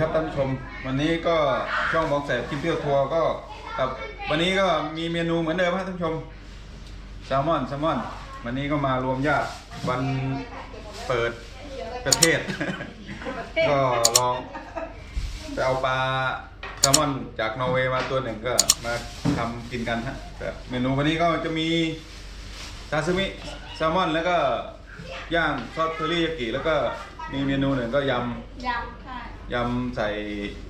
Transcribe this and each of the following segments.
ครับท่านผู้ชม วันนี้ก็ช่องบองแสบกินเที่ยวทัวร์ก็กับวันนี้ก็มีเมนูเหมือนเดิมครับท่านผู้ชมแซลมอนแซลมอน วันนี้ก็มารวมญาติวันเปิดประเทศ ก็ลองไปเอาปลาแซลมอนจากนอร์เวย์มาตัวหนึ่งก็มาทำกินกันฮะแต่เมนูวันนี้ก็จะมีซาซิมิแซลมอนแล้วก็ย่างซอสเทอริยากิแล้วก็มีเมนูหนึ่งก็ยำยำค่ะ ยำใส่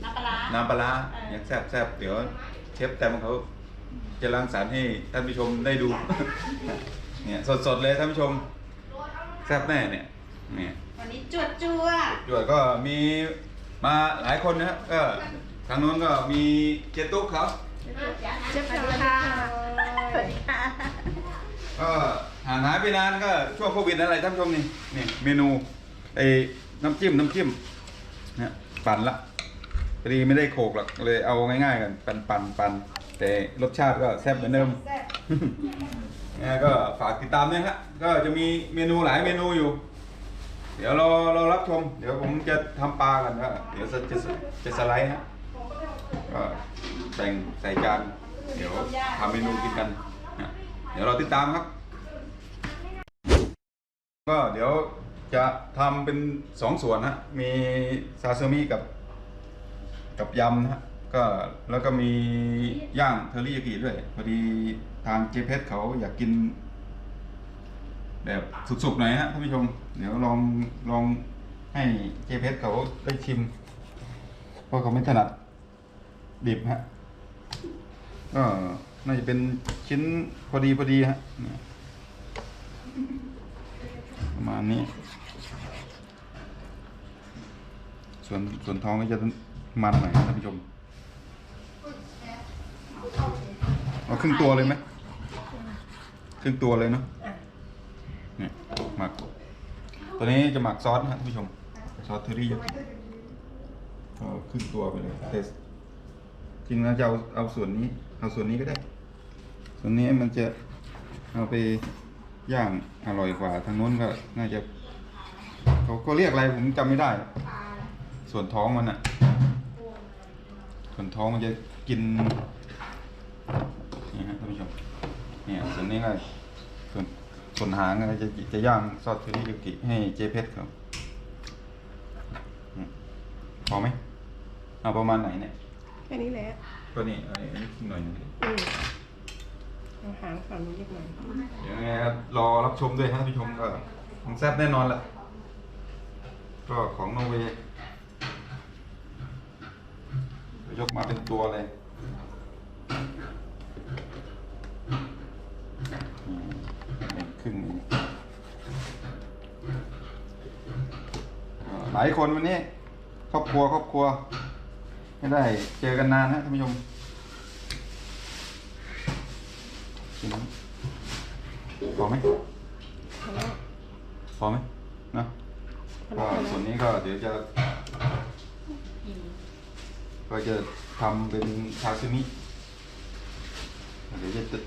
น้ำปลาร้า น้ำปลาร้าเอออย่างแซ่บแซ่บเดี๋ยวเชฟแต้มเขาจะรังสรรค์ให้ท่านผู้ชมได้ดู เนี่ยสดๆเลยท่านผู้ชมแซ่บแน่เนี่ยเนี่ยวันนี้จวดจัวจวดก็มีมาหลายคนนะครับก็ทางนู้นก็มีเจตุ๊กเขาเจ็บจังค่ะสวัสดีค่ะก็ห่างหายไปนานก็ช่วงโควิดอะไรท่านผู้ชมนี่นี่เมนูไอ้น้ำจิ้มน้ำจิ้มเนี่ย ปั่นละพอดีไม่ได้โขกหรอกเลยเอาง่ายๆกันปั่นปั่นปั่นแต่รสชาติก็แซ่บเหมือนเดิมแซ่บเนี่ยก็ฝากติดตามด้วยฮะก็จะมีเมนูหลายเมนูอยู่ เดี๋ยวเราเรารับชม เดี๋ยวผมจะทำปลากันก็เดี๋ยวจะจะจะสไลด์ฮะก็แบ่งใส่จานเดี๋ยวทำเมนูกินกันนะเดี๋ยวเราติดตามครับ ก็เดี๋ยว จะทำเป็นสองส่วนฮะมีซาซิมิกับ กับยำนะฮะก็แล้วก็มีย่างเทอริยากิด้วยพอดีทางเจเพชเขาอยากกิน แบบสุกๆหน่อยฮะท่านผู้ชม เดี๋ยวลองลองให้เจเพชเขาได้ชิม เพราะเขาไม่ถนัดดิบฮะก็น่าจะเป็นชิ้นพอดีพอดีฮะ ประมาณนี้ ส่วนส่วนท้องก็จะมันหน่อยนะท่านผู้ชมเอาครึ่งตัวเลยไหมครึ่งตัวเลยเนาะเนี่ยหมัก ตัวนี้จะหมักซอสนะท่านผู้ชม ซอสเทอรี่ยากิก็ครึ่งตัวไปเลยแต่จริงแล้วจะเอาเอาส่วนนี้ เอาส่วนนี้ก็ได้ ส่วนนี้มันจะเอาไปย่าง อร่อยกว่าทางโน้นก็น่าจะเขาก็เรียกอะไรผมจำไม่ได้ ส่วนท้องมันอะส่วนท้องมันจะกินนี่ฮะท่านผู้ชมเนี่ยส่วนนี้ก็ส่วนส่วนหางก็จะจะย่างซอสเทอริยากิให้เจเพชรครับอืมพอไหมเอาประมาณไหนเนี่ยแค่นี้แหละก็นี่อันนี้หน่อยหนึงอืม เอาหางฝั่งนี้นิดหน่อยยังไงครับรอรับชมด้วยฮะท่านผู้ชมก็ของแซ่บแน่นอนแหละก็ของนอร์เวย์ยกมาเป็นตัวเลยอืมเป็นครึ่งหนึ่งก็หลายคนวันนี้ ครอบครัวครอบครัว ไม่ได้เจอกันนานฮะท่านผู้ชม กินพอไหมพอแล้วพอไหมเนอะพอก็แล้วพอส่วนแล้วนี้ก็เดี๋ยวจะ ก็จะทำเป็นซาซิมิเดี๋ยวจะจะ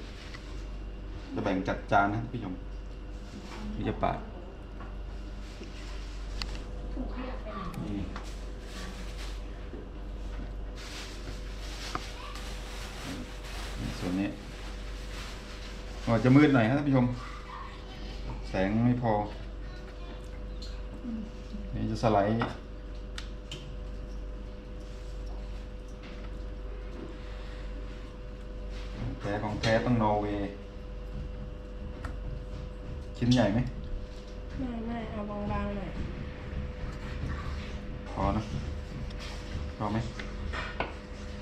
จะแบ่งจัดจานนะพี่ชมพี่จะปาดนี่ส่วนนี้ ก็จะมืดหน่อยครับท่านผู้ชม แสงไม่พอ นี่จะสไลด์ของแท้ของแท้ต้องนอร์เวย์ชิ้นใหญ่ไหมไม่ไม่เอาบางๆหน่อยพอนะพอไหม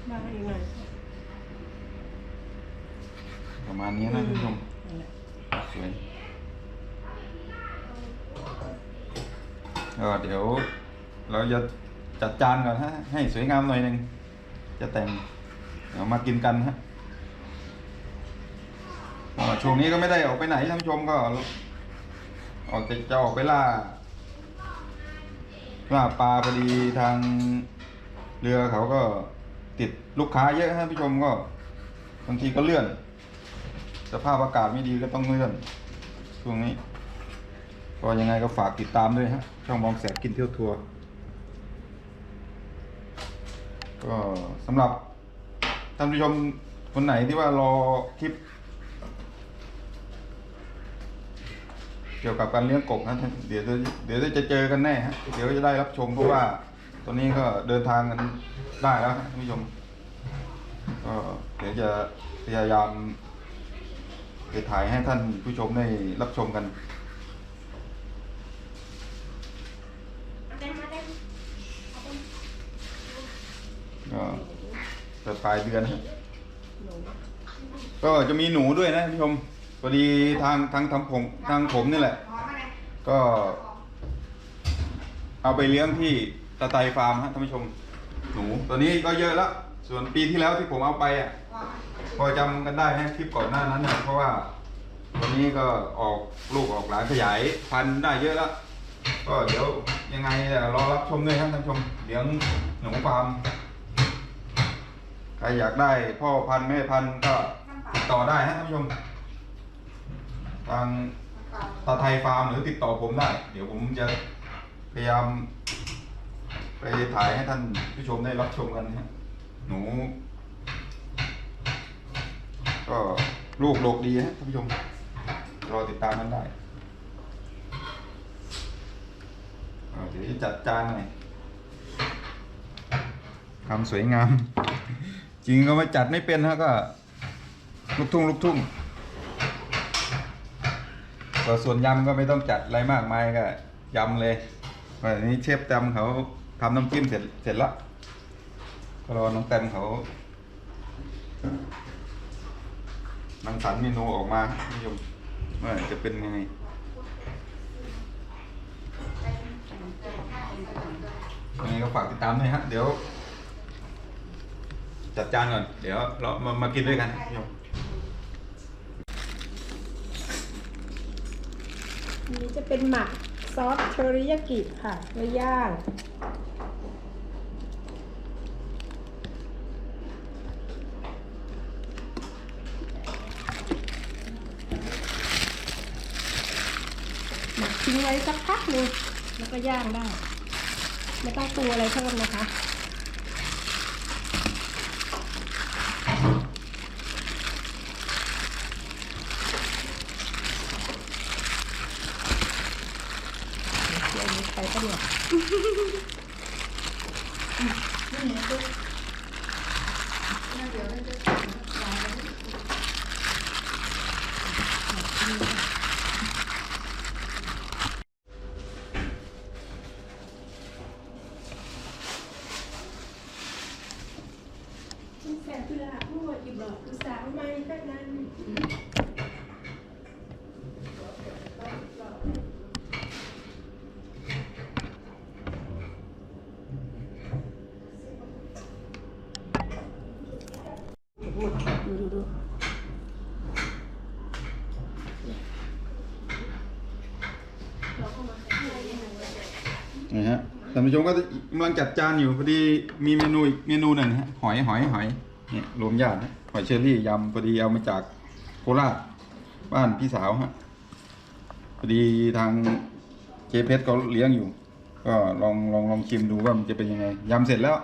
บางอีกหน่อย ประมาณนี้นะท่านผู้ชมนั่นแหละสวยก็เดี๋ยว เราจะจัดจานก่อนฮะ ให้สวยงามหน่อยหนึ่งจะแต่งเดี๋ยวมากินกันฮะก็ช่วงนี้ก็ไม่ได้ออกไปไหนท่านผู้ชมก็ ออกจะจะออกไปล่าล่าปลาพอดีทางเรือเขาก็ติดลูกค้าเยอะฮะท่านผู้ชมก็บางทีก็เลื่อน สภาพอากาศไม่ดีก็ต้องเลื่อนช่วงนี้ ก็ยังไงก็ฝากติดตามด้วยฮะ ช่องมองแสบกินเที่ยวทัวร์ ก็สำหรับท่านผู้ชมคนไหนที่ว่ารอคลิป เกี่ยวกับการเลี้ยงกบนะเดี๋ยวเดี๋ยวจะเจอกันแน่ฮะ เดี๋ยวจะได้รับชมเพราะว่าตอนนี้ก็เดินทางกันได้แล้วฮะท่านผู้ชมก็เดี๋ยวจะพยายาม ไปถ่ายให้ท่านผู้ชมได้รับชมกัน ก็จะปลายเดือนฮะหนูก็จะมีหนูด้วยนะท่านผู้ชมพอดีทางทางทำผมทางผมนี่แหละ ก็ เอาไปเลี้ยงที่ตะไตฟาร์มฮะท่านผู้ชม หนูตัวนี้ก็เยอะแล้ว ส่วนปีที่แล้วที่ผมเอาไปอะ พอจำกันได้ฮะคลิปก่อนหน้านั้นนะเพราะว่าตัวนี้ก็ออกลูกออกหลานขยายพันธุ์ได้เยอะแล้ว ก็เดี๋ยวยังไงรอรับชมด้วยครับท่านผู้ชมเลี้ยงหนูฟาร์มใครอยากได้พ่อพันธุ์แม่พันธุ์ก็ติดต่อได้ฮะท่านผู้ชม ทางตาไทยฟาร์มหรือติดต่อผมได้ เดี๋ยวผมจะพยายาม ไปถ่ายให้ท่านผู้ชมได้รับชมกันนะฮะหนู ก็ลูกโลกดีฮะท่านผู้ชมรอติดตามกันได้เดี๋ยวจะจัดจานหน่อยทำสวยงาม จริงก็มาจัดไม่เป็นฮะก็ลูกทุ่งลูกทุ่งก็ส่วนยำก็ไม่ต้องจัดอะไรมากมายก็ยำเลยวันนี้เชฟแตมเขาทำน้ำจิ้มเสร็จเสร็จแล้วก็รอน้องแตมเขา รังสรรค์เมนูออกมาท่านผู้ชมว่าจะเป็นยังไงยังไงก็ฝากติดตามด้วยฮะ เดี๋ยว จัดจานก่อน เดี๋ยวเรามามากินด้วยกันท่านผู้ชมอันนี้จะเป็นหมักซอสเทอริยากิค่ะไว้ย่าง ทิ้งไว้สักพักหนึงแล้วก็ย่างได้ ไม่ต้องปรุงอะไรเพิ่มนะคะ เดี๋ยวนี้ไปก็เนี่ย คุณแสบเวลาพูดอีกบอกคุณสาวไม่ก็นั้น ดูดูดูนะฮะท่านผู้ชมก็กำลังจัดจานอยู่พอดีมีเมนูอีกเมนูหนึ่งฮะหอยหอยหอยเนี่ยรวมญาตินะ หอยเชอรี่ยำพอดีเอามาจากโคราชบ้านพี่สาวฮะพอดีทางเจเพชรเขาเลี้ยงอยู่ ก็ลองลองลองชิมดูว่ามันจะเป็นยังไงยำเสร็จแล้ว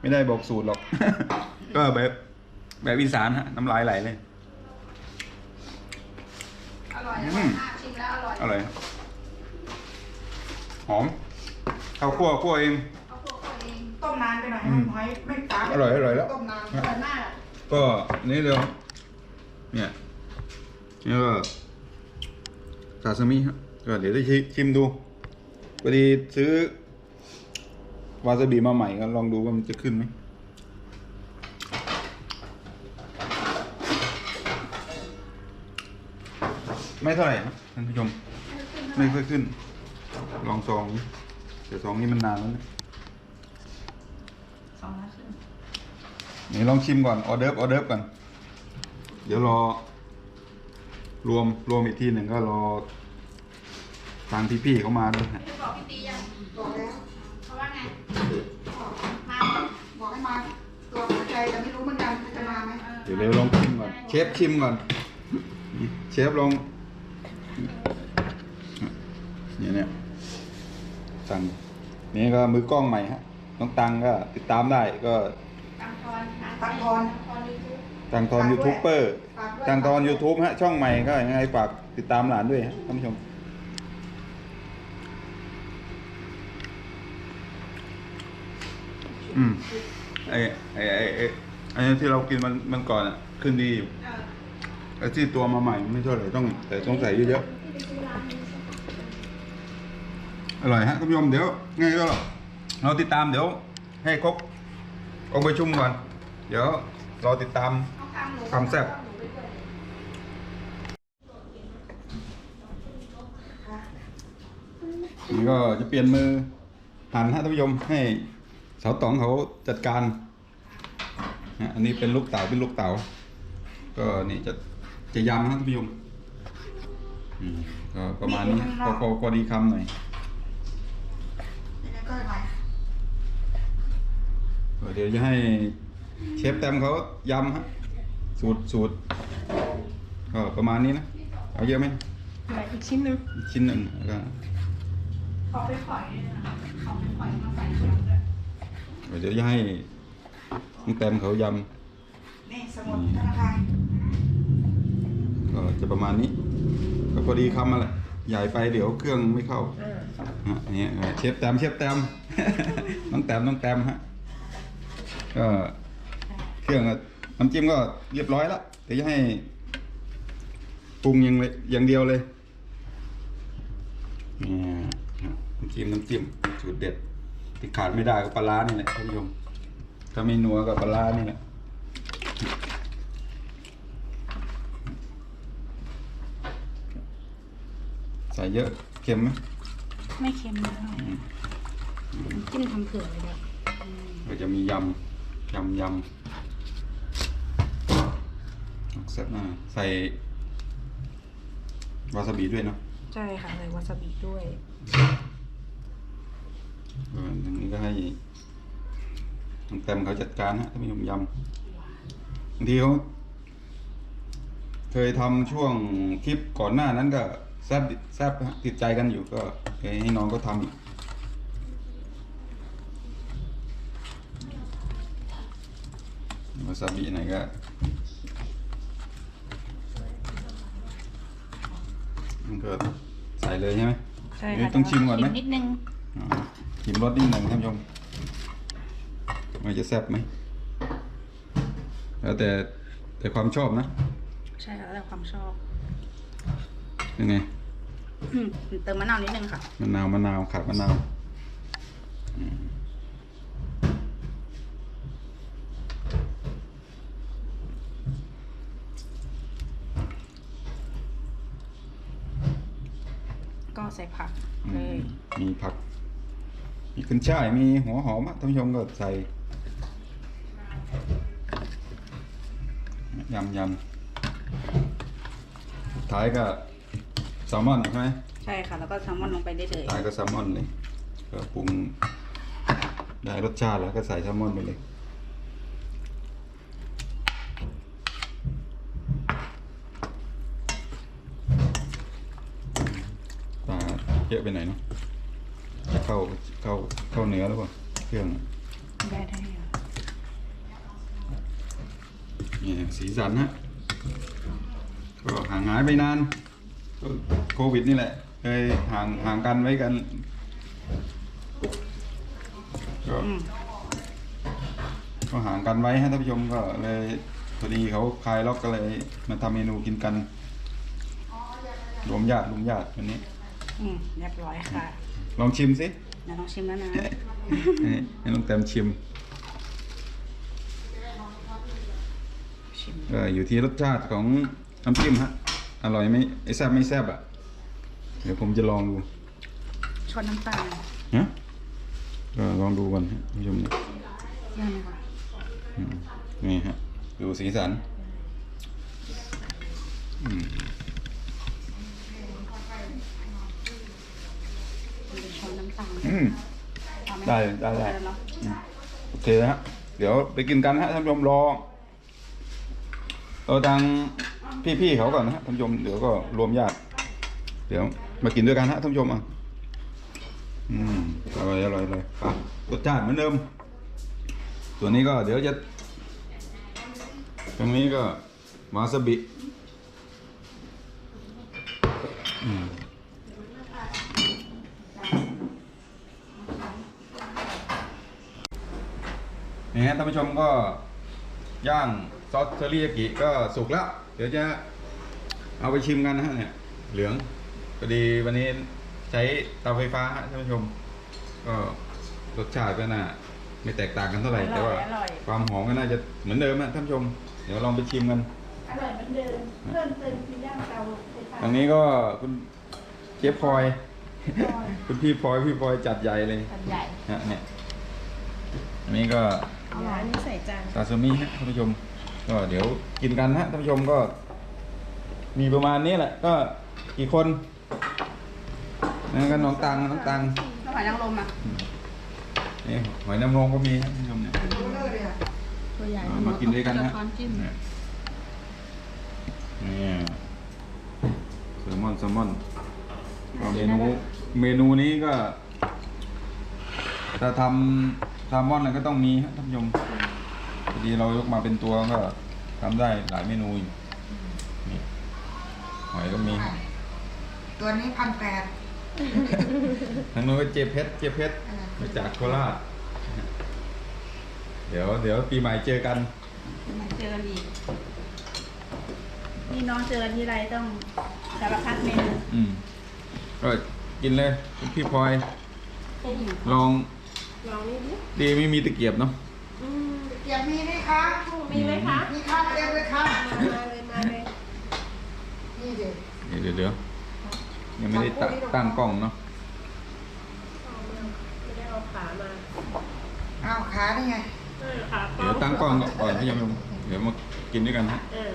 ไม่ได้บอกสูตรหรอก ก็แบบแบบอีสานฮะน้ำลายไหลเลย อร่อยอืนะมชิมแล้วอร่อยอร่อยหอมข้าวคั่วคั่วเอง เอาพวกเขาเองต้มนานไปหน่อยอืม หอยไม่ตามอร่อยอร่อยแล้ว ต้มนานอร่อยมากอะ ก็นี่เร็วเนี่ยนี่ก็ซาซิมิฮะก็เดี๋ยวได้ชิมดูพอดีซื้อวาซาบิมาใหม่ก็ลองดูว่ามันจะขึ้นไหมไม่เท่าไหร่ครับท่านผู้ชม ไม่ค่อยขึ้น ลองซองนี้แต่ซองนี้มันนานแล้วนะสองนาทีนี่ นี่ลองชิมก่อนออเดิร์ฟออเดิร์ฟก่อน เดี๋ยวรอ รวมรวมอีกทีหนึ่งก็รอ ทางพี่ๆเขามาด้วยฮะจะบอกพี่ตียังบอกแล้วเพราว่าไงมาบอกให้มาตัวหัวใจแต่ไม่รู้เหมือนกันจะมาไหมเดี๋ยวเร็วลองชิมก่อน เชฟชิมก่อน เชฟลองเนี่ยเนี่ยสั่งนี่ก็มือกล้องใหม่ฮะ น้องตังก็ติดตามได้ก็ ตังทอนค่ะตังทอนทอนยูทูบตังทอนยูทูบเบอร์ฝากด้วยตังทอนยูทูบฮะ ช่องใหม่ก็ยังไงฝากติดตามหลานด้วยฮะท่านผู้ชม อืมไอไอไอไอไอที่เรากินมันมันก่อนอะ ขึ้นดีอยู่เออไอที่ตัวมาใหม่ไม่เท่าไหร่ต้องแต่ต้องใส่เยอะๆอร่อยฮะท่านผู้ชมเดี๋ยวไงก็เราติดตามเดี๋ยว ให้ครบองค์ประชุมก่อน เดี๋ยวรอติดตามเอาคำหนูความแซ่บหนูไปด้วยนี่ก็จะเปลี่ยนมือหันฮะท่านผู้ชมให้สาวต๋องเขาจัดการนะอันนี้เป็นลูกเต๋าเป็นลูกเต๋าก็นี่จะจะยำฮะท่านผู้ชมอืมก็ประมาณนี้ฮะพอพอพอดีคำหน่อยแล้วก็อะไรก็เดี๋ยวจะให้ เชฟแตมเขายำฮะสูตรสูตรก็ประมาณนี้นะ เอาเยอะไหมไหนอีกชิ้นหนึ่งอีกชิ้นหนึ่งแล้วก็ขอไปฝอยด้วยนะคะขอไปฝอยมาใส่ถุงด้วยเดี๋ยวจะให้น้องแตมเขายนี่สมุดธนาคารำก็จะประมาณนี้ ก็พอดีคำมาแหละใหญ่ไปเดี๋ยวเครื่องไม่เข้า อ่าฮะอันนี้เชฟแตมเชฟแตม น้องแตมน้องแตมฮะก็ เครื่องก็น้ำจิ้มก็เรียบร้อยแล้วเดี๋ยวจะให้ปรุงอย่างเลยอย่างเดียวเลยนี่ฮะน้ำจิ้มน้ำจิ้มสูตรเด็ดที่ขาดไม่ได้ก็ปลาร้านี่แหละท่านผู้ชมถ้าไม่นัวก็ปลาร้านี่แหละใส่เยอะเค็มไหมไม่เค็มเลยจิ้มทำเผื่อเลยเด้อก็จะมียำยำยำ เสร็จหน้าใส่วาซาบิด้วยเนาะใช่ค่ะใส่วาซาบิด้วยเอออย่างนี้ก็ให้น้องเต็มเขาจัดการฮะถ้ามียำยำบางทีเขาเคยทำช่วงคลิปก่อนหน้านั้นก็แซบแซบฮะติดใจกันอยู่ก็เคยให้น้องก็ทำอีกวาซาบิไหนก็ มันก็ใส่เลยใช่ไหมใช่หรือค่ะต้องชิมก่อนไหมนิดนึงอ๋อชิมรสนิดหนึ่งท่านผู้ชมมันจะแซ่บไหมแล้วแต่แต่ความชอบนะใช่ค่ะแล้วแต่ความชอบยังไงอืมเติมมะนาวนิดนึงค่ะ มะนาวมะนาวขาดมะนาวอืม ก็ใส่ผักเลยมีผัก มีขึ้นช่ายมีหัวหอมอะท่านผู้ชมก็ใส่ยำยำสุดท้ายก็แซลมอนใช่ไหมใช่ค่ะ แล้วก็แซลมอนลงไปได้เลยสุดท้ายก็แซลมอนเลยก็ปรุงได้รสชาติแล้วก็ใส่แซลมอนไปเลย ปลาเยอะไปหน่อยเนาะจะเข้าเข้าเข้าเนื้อแล้วป่ะ เครื่องได้ได้ค่ะนี่สีสันฮะก็ห่างหายไปนานก็โควิดนี่แหละเคยห่างห่างกันไว้กันก็อืมก็ห่างกันไว้ฮะท่านผู้ชมก็เลยพอดีเขาคลายล็อกก็เลยมาทำเมนูกินกันรวมญาติรวมญาติวันนี้อืมเรียบร้อยค่ะ ลองชิมสิ เดี๋ยวลองชิมแล้วนะให้น้องเต็มชิมชิมก็อยู่ที่รสชาติของน้ำจิ้มฮะ อร่อยไหมไอ้แซ่บไม่แซ่บอะ เดี๋ยวผมจะลองดูชนน้ำตาลฮะก็ลองดูก่อนฮะผู้ชมนี่ได้ไหมคะนี่ฮะ ดูสีสัน อืม มันจะชนน้ำตาล อืมเอาหมได้ได้ได้แล้วเนาะโอเคนะฮะ เดี๋ยวไปกินกันฮะท่านผู้ชมรอเออทางพี่ๆเขาก่อนนะฮะท่านผู้ชมเดี๋ยวก็รวมญาติ เดี๋ยวมากินด้วยกันฮะท่านผู้ชมอะ อืมอร่อยอร่อยเลยครับรสชาติเหมือนเดิมรส่วนนี้ก็เดี๋ยวจะ ตรงนี้ก็วาซาบิอืม นี่ฮะท่านผู้ชมก็ย่างซอสเทอริยากิก็สุกแล้ว เดี๋ยวจะเอาไปชิมกันนะฮะเนี่ย เหลืองพอดีวันนี้ใช้เตาไฟฟ้าฮะท่านผู้ชม ก็รสชาติก็น่าไม่แตกต่างกันเท่าไหร่ แต่ว่าความหอมก็น่าจะเหมือนเดิมนะท่านผู้ชม เดี๋ยวลองไปชิมกัน อร่อยเหมือนเดิมเพิ่มเติมคือย่างเตาไฟฟ้าทางนี้ก็คุณเชฟพลอย คุณพี่พลอยพี่พลอยจัดใหญ่เลยอันใหญ่ ฮะเนี่ยอันนี้ก็ เอาอันนี้ใส่จานซาซูมิฮะท่านผู้ชม ก็เดี๋ยวกินกันฮะท่านผู้ชมก็ มีประมาณนี้แหละ ก็กี่คนนั่นก็น้องตังน้องตังน้ำหอยนางรมอะนี่หอยนางรมก็มีฮะท่านผู้ชมเนี่ยรู้เลยเลยอะตัวใหญ่เอามากินด้วยกันนะช้อนจิ้มเนี่ยนี่แซลมอนแซลมอนก็เมนูเมนูนี้ก็ถ้าทำ แซลมอนก็ต้องมีฮะท่านผู้ชมพอดีเรายกมาเป็นตัวก็ทำได้หลายเมนูอยู่นี่หอยก็มีฮะตัวนี้พันแปดทางโน้นก็เจเพชรเจเพชรมาจากโคราชเดี๋ยวเดี๋ยวปีใหม่เจอกันมาเจอกันอีกนี่น้องเจอที่ไรต้องสารพัดเมนูอืมก็กินเลย พี่พลอยลอง ลองนิดนิดดีไม่มีตะเกียบเนาะอืมเกียบมีไหมคะมีไหมคะมีข้าวเตรียมเลยค่ะมาเลยมาเลยนี่เด็กเดี๋ยวเดี๋ยวเดี๋ยวยังไม่ได้ตั้งตั้งกล้องเนาะเอามาไม่ได้เอาขามาอ้าวขาได้ไงเออขาเดี๋ยวตั้งกล้องก่อนพี่ยมยมเดี๋ยวมากินด้วยกันฮะเออ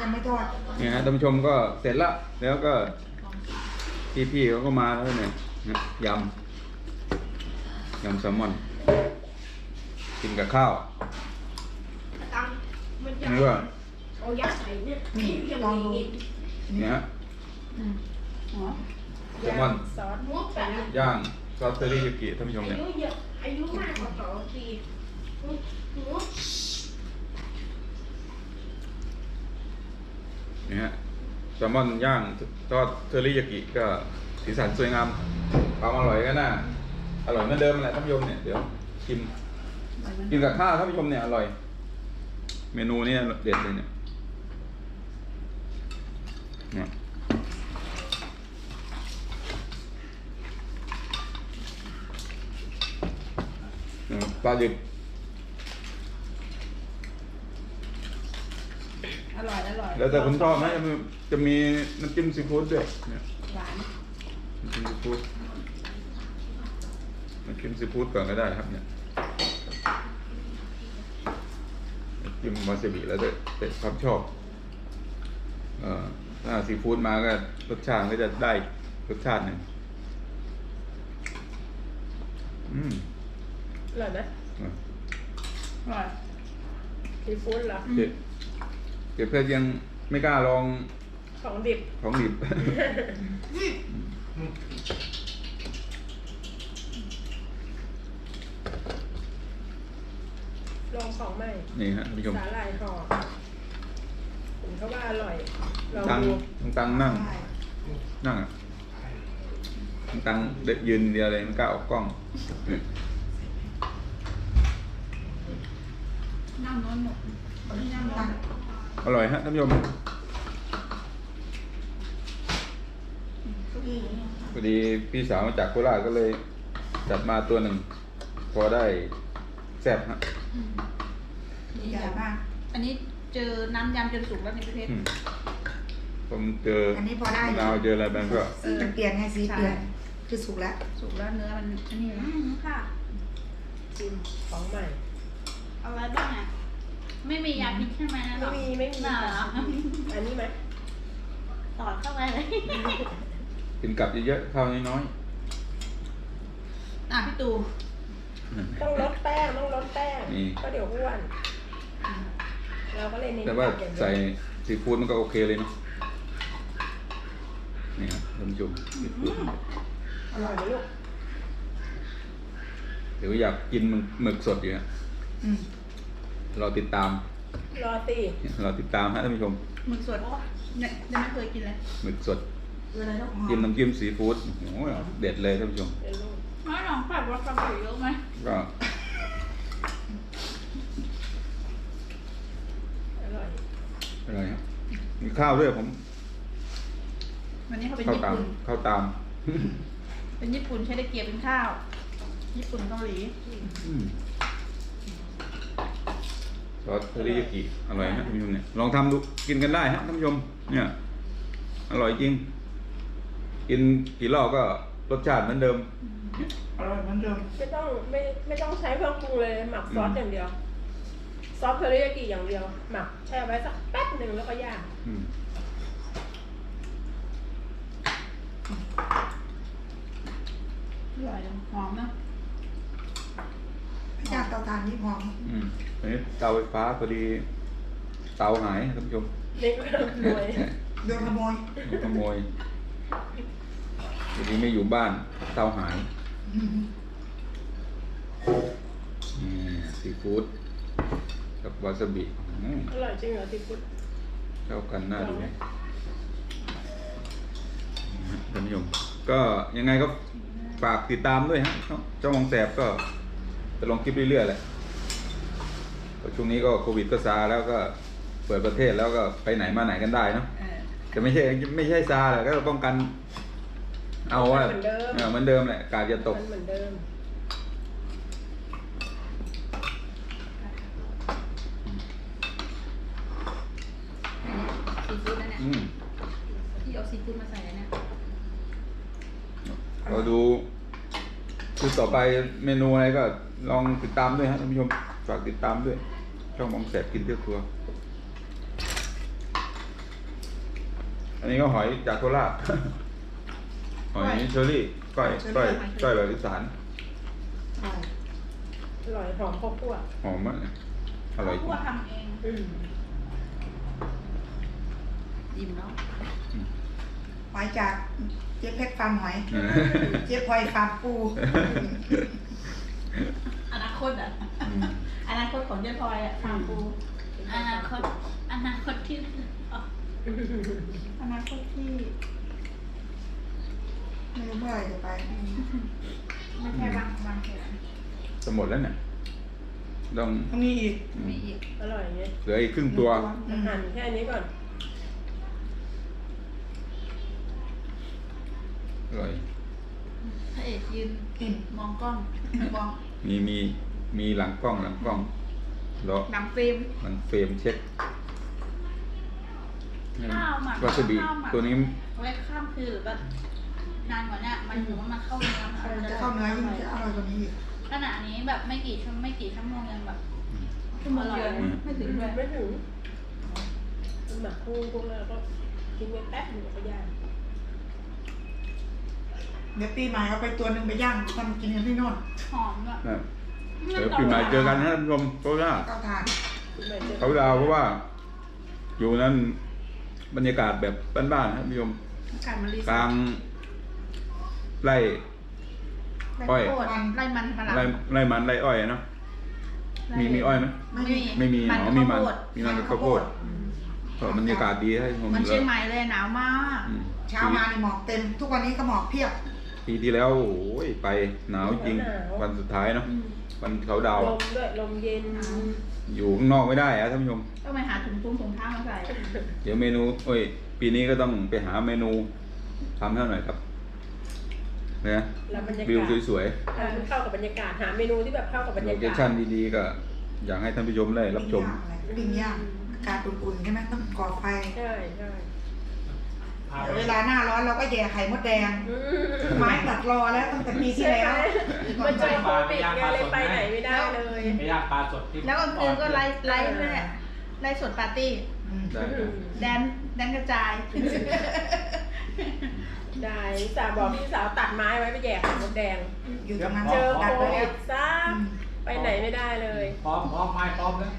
ยังไม่ทอดเนี่ยฮะท่านผู้ชมก็เสร็จละแล้วก็พี่ๆเขาก็มาแล้วเนี่ยนะยำ ยำแซลมอน กินกับข้าวตังมันจะนี่ว่าเอายัดใส่เนี่ยนี่ลองดูเนี่ยฮะหัวแซลมอนซอสมุกไปนะย่างซอสเทอริยากิท่านผู้ชมอาเนี่ย ยุเยอะอายุมากกว่าสองปีหนูนี่ฮะแซลมอนย่างทอดเทอริยากิก็สีสันสวยงามความอร่อยก็น่า อร่อยเหมือนเดิมแหละท่านผู้ชมเนี่ยเดี๋ยวชิมกินกับข้าวท่านผู้ชมเนี่ยอร่อย เมนูเนี้เด็ดเลยเนี่ยเนี่ยเนี่ยปลาดิบอร่อยอร่อยแล้วแต่คุณชอบนะจะมีจะมีน้ำจิ้มซีฟู้ดด้วยเนี่ยหวานน้ำจิ้มซีฟู้ด น้ำจิ้มซีฟู้ดก่อนก็ได้ครับเนี่ยน้ำจิ้มวาซาบิแล้วแต่แต่ความชอบเอ่อถ้าซีฟู้ดมาก็รสชาติก็จะได้รสชาติหนึ่งอืมอร่อยไหมอะอร่อยซีฟู้ดเหรอเจ๊เจ๊เพื่อนยังไม่กล้าลองของดิบ ของดิบ ลอง ของใหม่นี่ฮะท่านผู้ชมสาหร่ายห่อผมเขาว่าอร่อยลองตังดูน้องตังนั่ง นั่งอะน้องตังเด็กยืนเดียวเลยไม่กล้าออกกล้องนั่งนอนหมดคนที่นั่งนอนอร่อยฮะท่านผู้ชมก็ดีพอดีพี่สาวมาจากโคราชก็เลย จัดมาตัวหนึ่ง พอได้แซ่บฮะ ดีใหญ่มาก อันนี้เจอน้ำยำจนสุกแล้วในประเทศอืมผมเจออันนี้พอได้มะอยู่นาวเจออะไรบ้างก็ สีมันเปลี่ยนไงสีเปลี่ยนคือสุกแล้วสุกแล้วเนื้อมันอันนี้นะค่ะชิมของใหม่ เอาไว้บ้างอะไม่มียาพิษใช่ไหมนะหรไม่อมีไม่มีน่ารักอันนี้ไหมตอดเข้าไปเลยกินกับเยอะๆข้าวน้อยอะพี่ตูๆต้องลดแป้งต้องลดแป้งนี่ ก็เดี๋ยวอ้วน เราก็เลยเน้นแต่ว่าบบอย่งเดียใส่ซีฟู้ดมันก็โอเคเลยเนาะนี่ครับท่านผู้ชมซีฟู้ดอร่อยไหมลูกหรือว่าอยากกินหมึกสดอยู่ฮะอืมเราติดตาม รอตีเราติดตามฮะท่านผู้ชมหมึกสดเนี่ยยังไม่เคยกินเลยหมึกสดเวลาต้องหอจิ้มมน้ำจิ้มซีฟู้ดโอ้โหเด็ดเลยท่านผู้ชมเดี๋ยวลูกน้อยหนองแบบว่าฟังเยอะไหมก็ อร่อย อะไรครับมีข้าวด้วยผม วันนี้เขาเป็นข้าวญี่ตามปุ่น ข้าวตาม เป็นญี่ปุ่นใช้ได้เกียบเป็นข้าว ญี่ปุ่นเกาหลีอืมซอสเทอริยากิอร่อยฮะท่านผู้ชมเนี่ยลองทำดูกินกันได้ฮะท่านผู้ชมเนี่ย อร่อยจริง กินกี่รอบก็รสชาติเหมือนเดิม อร่อยเหมือนเดิม ไม่ต้องไม่ไม่ต้องใช้เครื่องปรุงเลยหมักซอสอืมอย่างเดียว ซอสเทอริยากิอย่างเดียว หมักแช่ไว้สักแป๊บหนึ่งแล้วก็ย่างอืมอร่อยจังหอมนะย่างเตาถ่านนี่หอมอืมอันนี้เตาไฟฟ้าพอดี เตาหายท่านผู้ชมนี่ก็รวยโดนขโมยขโมยพอดีไม่อยู่บ้าน เตาหายอืม นี่ซีฟู้ด กับวาซาบิอืมอร่อยจริงเหรอซีฟู้ดเข้ากันน่าดูนะท่านผู้ชมก็ยังไงก็ฝากติดตามด้วยฮะเจ้ามองแสบก็จะลงคลิปเรื่อยๆแหละก็ช่วงนี้ก็โควิดก็ซาแล้วก็เปิดประเทศแล้วก็ไปไหนมาไหนกันได้เนาะเออแต่ไม่ใช่ไม่ใช่ซาแหละก็ป้องกัน เอาว่าเหมือนเดิมเออเหมือนเดิมแหละกาดจะตกมันเหมือนเดิม ซีฟู้ดนะเนี่ย อืม ที่เอาซีฟู้ดมาใส่เนี่ย เราดูคื อต่อไปเมนูอะไรก็ลองติดตามด้วยฮะท่านผู้ชมฝากติดตามด้วย ช่องมองแสบกินเที่ยวครัว อันนี้ก็หอยจากโคราชหอยเชอรี่ก้อยก้อยก้อยแบบอีสานใช่อร่อยหอมข้าวคั่วหอมมากเลยอร่อยจริคั่งวทำเองอืมอิ่มเนาะหอยจาก เจ๊เพชรฟาร์มหอย เจ๊พลอยฟาร์มปู อนาคตอะอืมอนาคตของเจ๊พลอยอะฟาร์มปูอนาคต อนาคตที่อ๋ออนาคตที่ไม่รู้เมื่อไหร่จะไป ไม่ใช่บางบางแผนจะหมดแล้วเนี่ยต้องต้องมีอีกอืมมีอีกอร่อยไงเหลืออีกครึ่งตัวอืมหั่นแค่นี้ก่อน อร่อย พระเอกยืนอิ่มมองกล้องมองมีมีมีหลังกล้องหลังกล้องแล้วหนังฟิล์มหลังเฟรมเช็คข้าวหมักวาซาบิข้าวหมัก ตัวนี้ไว้ข้ามคืนหรือแบบนานกว่าเนี้ยมันถือว่ามันเข้าเนื้อมันจะเข้าเนื้อยิ่งจะอร่อยกว่านี้อีกขณะนี้แบบไม่กี่ชั่วไม่กี่ชั่วโมงยังแบบชั่วโมงเดียวอร่อไม่ถึงด้วยไม่ถึงมันหมักกุ้งกุ้งแล้วก็ทิ้งไว้แป๊บหนึงแล้วก็ย่าง เดี๋ยวปีใหม่เอาไปตัวหนึ่งไปย่างทำกินกันที่โน่นหอมแบบนะเดี๋ยวปีใหม่เจอกันนะท่านผู้ชมโคราชเตาถ่านไม่เจอเขาดาวเพราะว่า อยู่นั้นบรรยากาศแบบบ้านๆนะท่านผู้ชมการมารีกลางไร่ไล่อ้อยโคตรไล่มันฝรั่งไร่ไร่มันไร่อ้อยเนาะมีมีอ้อยไหม ไม่มีไม่มีมันอ๋อก็มีข้าวมันโพดมีมันกับข้าวโพดก็บรรยากาศดีให้ผมมันเชียงใหม่เลยหนาวมาก อืม เช้ามานี่หมอกเต็ม ทุกวันนี้ก็หมอกเพียบ ปีที่แล้วโอ้ยไปหนาวจริงวันสุดท้ายเนาะวันเขาดาวลมด้วยลมเย็นอยู่ข้างนอกไม่ได้อะท่านผู้ชม ต้องไปหาถุงตุ้งถุงเท้ามาใส่เดี๋ยวเมนูโอ้ย ปีนี้ก็ต้องไปหาเมนูทำให้หน่อยครับนะแล้วบรรยากาศวิวสวยเออเข้ากับบรรยากาศหาเมนูที่แบบเข้ากับบรๆรโลยาเคกาศชั่นดีๆก็อยากให้ท่านผู้ชมได้รับชมปิ้งย่างอากาศอุ่นๆใช่ไหมต้องก่อไฟ ใช่ใช่ เดี๋ยวเวลาหน้าร้อนเราก็แย่ไข่มดแดงอืมไม้ตัดรอแล้วตั้งแต่ปีที่ใช่แล้วไหมมันเจอโควิดไงเลยไปไหนไม่ได้เลย ไม่ยากปลาสดที่แล้วกลางคืนก็ไล่ไล่ด้วยเนี่ยไล่สดปาร์ตี้อืมได้ครับแดนแดนกระจาย ได้สาวบอกพี่สาวตัดไม้ไว้ไปแย่ไข่มดแดง อยู่ตรงนั้นเจอตัดโคไว้วิดซะอืมไปไหนไม่ได้เลย พร้อมพร้อมไม้พร้อมแล้ว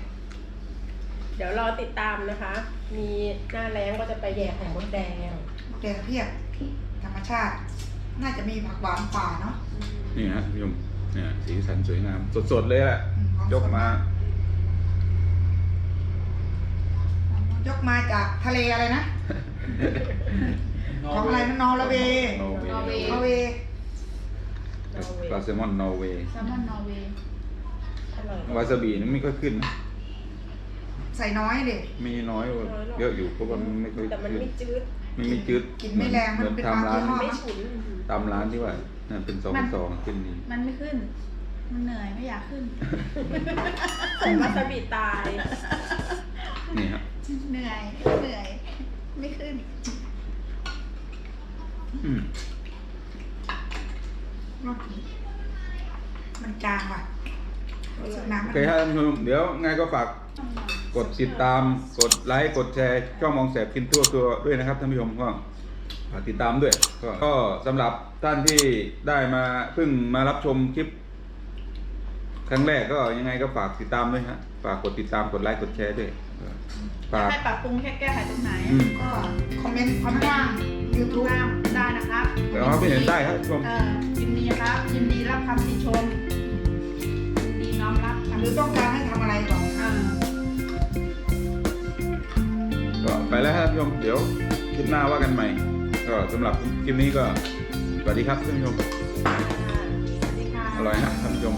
เดี๋ยวรอติดตามนะคะ มีหน้าแรงก็จะไปแย่ไข่มดแดงมดแดงเพียบธรรมชาติ น่าจะมีผักหวานป่าเนาะนี่ฮะท่านผู้ชมเนี่ยสีสันสวยงาม สดๆเลยแหละอืของยกมา ยกมาจากทะเลอะไรนะ ของอะไรนะนอร์เวย์นอร์เวย์นอร์เวย์นอร์เวย์ปลาแซลมอนนอร์เวย์แซลมอนนอร์เวย์อร่อยวาซาบินี่ไม่ค่อยขึ้นนะ ใส่น้อยเด็มีน้อยกว่าเยอะอยู่เพราะว่ามันไม่ค่อยแต่มันขึ้นไม่จืดไม่มีจืดกินไม่แรงเหมือนมันเป็นตามร้านปลายี่ห้อ ไม่ฉุนตามร้านที่ว่านั่นเป็นสองสองขึ้นดีมันไม่ขึ้น มันเหนื่อยไม่อยากขึ้น ใส่วาซาบิตายนี่ฮะเหนื่อยเหนื่อย ไม่ขึ้น อืมมันจางว่ะรู้สึกน้ำโอมันเคครับท่านผู้ชมเดี๋ยวไงก็ฝาก กดติดตามกดไลค์กดแชร์ช่องมองแสบกินทั่วตัวด้วยนะครับท่านผู้ชมก็ฝากติดตามด้วย ก็ก็สำหรับท่านที่ได้มาเพิ่งมารับชมคลิป ครั้งแรกก็ยังไงก็ฝากติดตามด้วยฮะฝากกดติดตามกดไลค์กดแชร์ด้วยฝาก ให้ปรับปรุงแค่แก้ไขตรงไหนอืม ก็คอมเมนต์ข้างล่างยู YouTube ทูบได้นะครับเดี๋ยวเราไปเห็นได้ครับท่านผู้ชม เออยินดีครับ ยินดีรับคำติชมยินดีน้อมรับคำหรือต้องการให้ทำอะไรบอก ก็ไปแล้วครับท่านผู้ชมเดี๋ยวคลิปหน้าว่ากันใหม่ ก็สำหรับคลิปนี้ก็สวัสดีครับท่านผู้ชมสวัสดีค่ะอร่อยฮะท่านผู้ชม